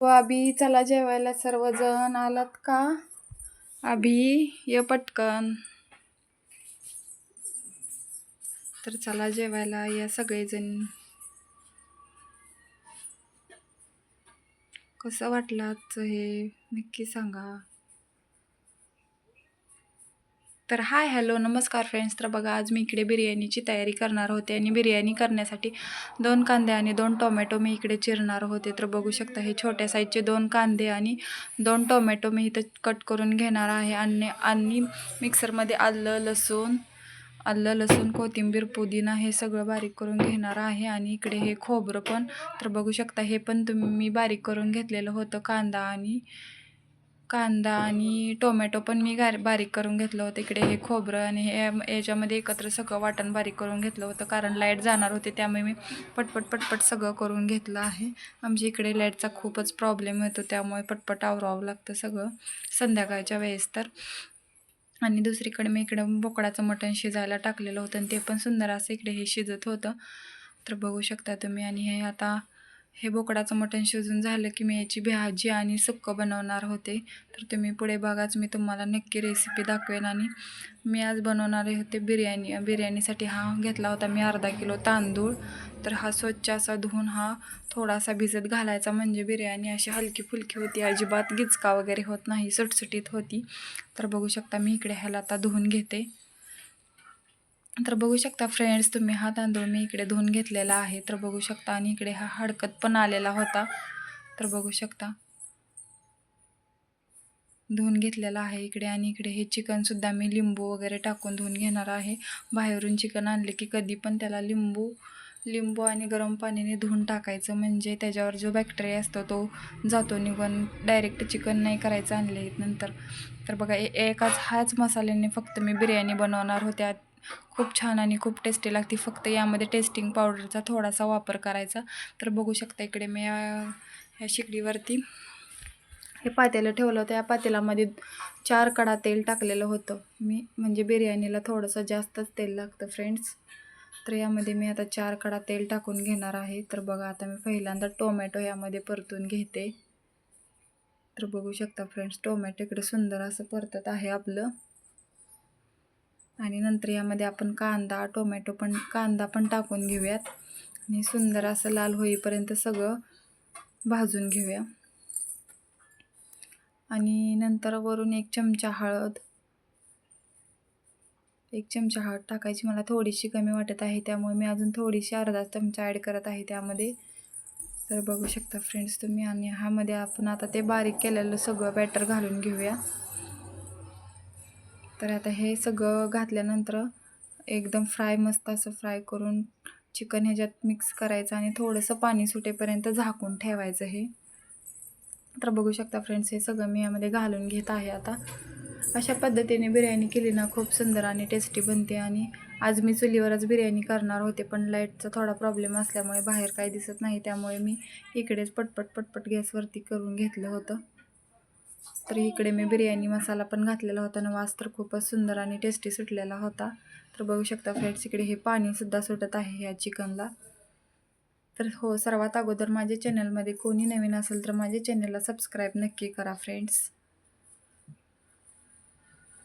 हो चला जेवायला सर्वजण आलात का? अभी ये पटकन. तर चला जेवायला या सगळेजण. कसं वाटलं आजचं हे? नक्की सांगा. तर हाय हॅलो नमस्कार फ्रेंड्स. तर बघा आज मी इकडे बिर्याणीची तयारी करणार होते आणि बिर्याणी करण्यासाठी दोन कांदे आणि दोन टोमॅटो मी इकडे चिरणार होते. तर बघू शकता हे छोट्या साईजचे दोन कांदे आणि दोन टोमॅटो मी इथं कट करून घेणार आहे. आणि आणि मिक्सरमध्ये आलं लसूण आलं लसूण कोथिंबीर पुदिना हे सगळं बारीक करून घेणार आहे. आणि इकडे हे खोबरं पण तर बघू शकता हे पण तुम्ही मी बारीक करून घेतलेलं होतं कांदा आणि कांदा आणि टोमॅटो पण मी गार बारीक करून घेतलं होतं. इकडे हे खोबरं आणि हे याच्यामध्ये एकत्र सगळं वाटण बारीक करून घेतलं होतं. कारण लाइट जाणार होते त्यामुळे मी पटपट पटपट सगळं करून घेतलं आहे. आमच्या इकडे लाईटचा खूपच प्रॉब्लेम येतो त्यामुळे पटपट आवरावं लागतं सगळं संध्याकाळच्या वेळेस तर. आणि दुसरीकडे मी इकडं बोकडाचं मटण शिजायला टाकलेलं होतं आणि ते पण सुंदर असं इकडे हे शिजत होतं. तर बघू शकता तुम्ही. आणि हे आता हे बोकडाचं मटण शिजून झालं की मी याची भाजी आणि सुक्कं बनवणार होते. तर तुम्ही पुढे बघाच मी तुम्हाला नक्की रेसिपी दाखवेन आणि मी आज बनवणारे होते बिर्याणी. बिर्याणीसाठी हा घेतला होता मी अर्धा किलो तांदूळ. तर हा स्वच्छ असा धुवून हा थोडासा भिजत घालायचा. म्हणजे बिर्याणी अशी हलकी फुलकी होती. अजिबात गिचका वगैरे होत नाही सुटसुटीत होती. तर बघू शकता मी इकडे ह्याला आता धुवून घेते. तर बघू शकता फ्रेंड्स तुम्ही हा तांदूळ मी इकडे धुवून घेतलेला आहे. तर बघू शकता आणि इकडे हा हडकत पण आलेला होता. तर बघू शकता. धुवून घेतलेला आहे इकडे आणि इकडे हे चिकनसुद्धा मी लिंबू वगैरे टाकून धुवून घेणार आहे. बाहेरून चिकन आणले की कधी पण त्याला लिंबू लिंबू आणि गरम पाण्याने धुवून टाकायचं. म्हणजे त्याच्यावर जो बॅक्टेरिया असतो तो जातो. निघून डायरेक्ट चिकन नाही करायचं आणले नंतर. तर बघा एकाच हाच मसाल्याने फक्त मी बिर्याणी बनवणार होत्या खूप छान आणि खूप टेस्टी लागते. फक्त यामध्ये टेस्टिंग पावडरचा थोडासा वापर करायचा. तर बघू शकता इकडे मी ह्या शेगडीवरती हे पातेलं ठेवलं होतं. या पातेलामध्ये चार कडा तेल टाकलेलं होतं. मी म्हणजे बिर्याणीला थोडंसं जास्तच तेल लागतं फ्रेंड्स तर यामध्ये मी आता चार कडा तेल टाकून घेणार आहे. तर बघा आता मी पहिल्यांदा टोमॅटो यामध्ये परतून घेते. तर बघू शकता फ्रेंड्स टोमॅटो इकडे सुंदर असं परतत आहे आपलं. आणि नंतर यामध्ये आपण कांदा टोमॅटो पण कांदा पण टाकून घेऊयात. आणि सुंदर असं लाल होईपर्यंत सगळं भाजून घेऊया. आणि नंतर वरून एक चमचा हळद एक चमचा हळद टाकायची. मला थोडीशी कमी वाटत आहे त्यामुळे मी अजून थोडीशी अर्धा चमचा ॲड करत आहे त्यामध्ये. तर बघू शकता फ्रेंड्स तुम्ही. आणि ह्यामध्ये आपण आता ते बारीक केलेलं सगळं बॅटर घालून घेऊया. तर आता हे सगळं घातल्यानंतर एकदम फ्राय मस्त असं फ्राय करून चिकन ह्याच्यात मिक्स करायचं आणि थोडंसं पाणी सुटेपर्यंत झाकून ठेवायचं हे. तर बघू शकता फ्रेंड्स हे सगळं मी यामध्ये घालून घेत आहे आता. अशा पद्धतीने बिर्याणी केली ना खूप सुंदर आणि टेस्टी बनते आणि आज मी चुलीवरच बिर्याणी करणार होते पण लाईटचा थोडा प्रॉब्लेम असल्यामुळे बाहेर काही दिसत नाही त्यामुळे मी इकडेच पटपट पटपट गॅसवरती करून घेतलं होतं. तर इकडे मी बिर्याणी मसाला पण घातलेला होता आणि वास तर खूपच सुंदर आणि टेस्टी सुटलेला होता. तर बघू शकता फ्रेंड्स इकडे हे पाणीसुद्धा सुटत आहे ह्या चिकनला. तर हो सर्वात अगोदर माझ्या चॅनलमध्ये कोणी नवीन असेल तर माझ्या चॅनलला सबस्क्राईब नक्की करा फ्रेंड्स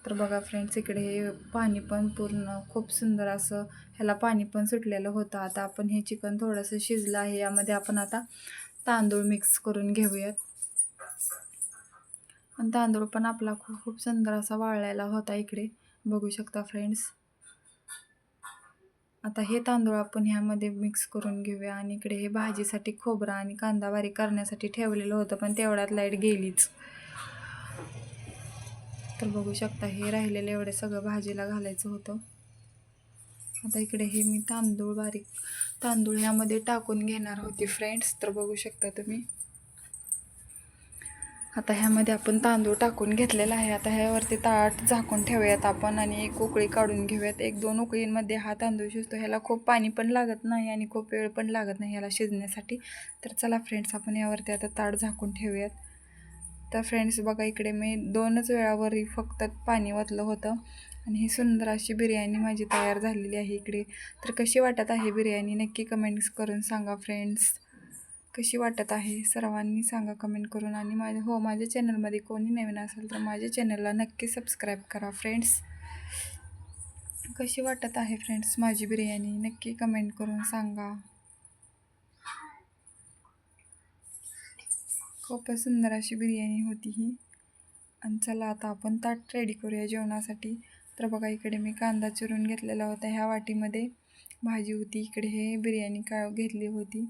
तर बघा फ्रेंड्स इकडे हे पाणी पण पूर्ण खूप सुंदर असं ह्याला पाणी पण सुटलेलं होतं. आता आपण हे चिकन थोडंसं शिजलं आहे यामध्ये आपण आता तांदूळ मिक्स करून घेऊयात. आणि तांदूळ पण आपला खूप खूप सुंदर असा वाळलेला होता इकडे. बघू शकता फ्रेंड्स. आता हे तांदूळ आपण ह्यामध्ये मिक्स करून घेऊया. आणि इकडे हे भाजीसाठी खोबरा आणि कांदा बारीक करण्यासाठी ठेवलेलं होतं पण तेवढ्यात लाइट गेलीच. तर बघू शकता हे राहिलेलं एवढे सगळं भाजीला घालायचं होतं. आता इकडे हे मी तांदूळ बारीक तांदूळ ह्यामध्ये टाकून घेणार होती फ्रेंड्स. तर बघू शकता तुम्ही. आता ह्यामध्ये आपण तांदूळ टाकून घेतलेला आहे. आता ह्यावरती ताट झाकून ठेवूयात आपण आणि एक उकळी काढून घेऊयात. एक दोन उकळींमध्ये हा तांदूळ शिजतो. ह्याला खूप पाणी पण लागत नाही आणि खूप वेळ पण लागत नाही ह्याला शिजण्यासाठी. तर चला फ्रेंड्स आपण यावरती आता ताट झाकून ठेवूयात. तर फ्रेंड्स बघा इकडे मी दोनच वेळावरही फक्त पाणी ओतलं होतं. आणि ही सुंदर अशी बिर्याणी माझी तयार झालेली आहे इकडे. तर कशी वाटत आहे बिर्याणी? नक्की कमेंट्स करून सांगा फ्रेंड्स कशी वाटत आहे? सर्वांनी सांगा कमेंट करून आणि माझ्या हो माझ्या चॅनलमध्ये कोणी नवीन असेल तर माझ्या चॅनलला नक्की सबस्क्राईब करा फ्रेंड्स कशी वाटत आहे फ्रेंड्स माझी बिर्याणी? नक्की कमेंट करून सांगा. खूपच सुंदर अशी बिर्याणी होती ही. आणि चला आता आपण ताट रेडी करूया जेवणासाठी. तर बघा इकडे मी कांदा चिरून घेतलेला होता ह्या वाटीमध्ये. भाजी होती इकडे हे बिर्याणी का घेतली होती.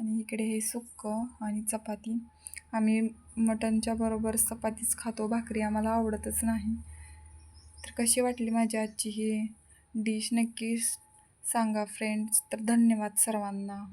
आणि इकडे हे सुक्कं आणि चपाती. आम्ही मटणच्या बरोबर चपातीच खातो भाकरी आम्हाला आवडतच नाही. तर कशी वाटली माझी आजची ही डिश नक्कीच सांगा फ्रेंड्स तर धन्यवाद सर्वांना.